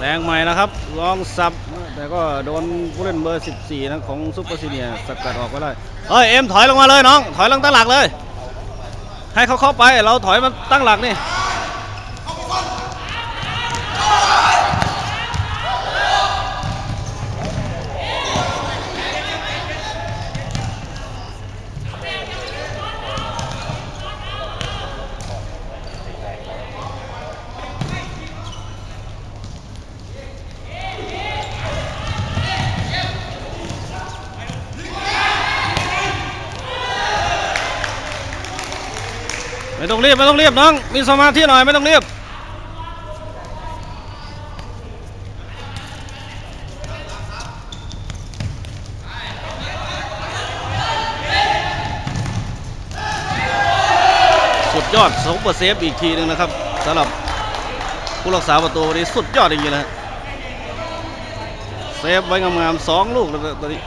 แรงใหม่นะครับ ลองสับ แต่ก็โดนผู้เล่นเบอร์ 14 นะของซุปเปอร์ซีเนียสกัดออกไปได้ เฮ้ย เอ็มถอยลงมาเลยน้อง ถอยลงตั้งหลักเลย ให้เขาเข้าไป เราถอยมาตั้งหลักนี่ ไม่ต้องรีบไม่ต้องรีบน้อง มีสมาธิหน่อยไม่ต้องรีบสุดยอดซุปเปอร์เซฟอีกทีหนึ่งนะครับสำหรับผู้รักษาประตูวันนี้สุดยอดจริงๆนะฮะเซฟไว้งามๆสองลูกแล้วตอนนี้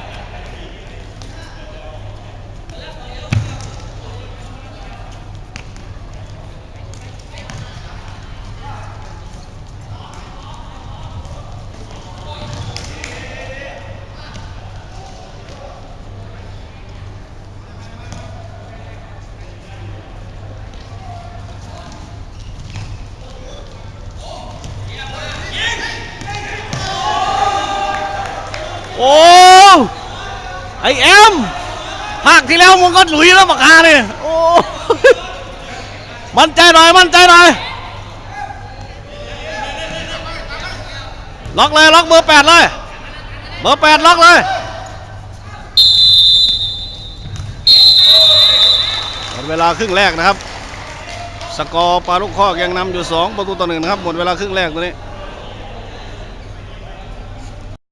โอ้ไอเอ็มภาคที่แล้วมึงก็หลุยแล้วปากาเนี่ยโอ้มั่นใจหน่อยมั่นใจหน่อยล็อกเลยล็อกเบอร์แปดเลยเบอร์แปดล็อกเลยหมดเวลาครึ่งแรกนะครับ สกอร์ปาลูกคอกยังนำอยู่ 2 ประตูต่อหนึ่งนะครับ หมดเวลาครึ่งแรกตัวนี้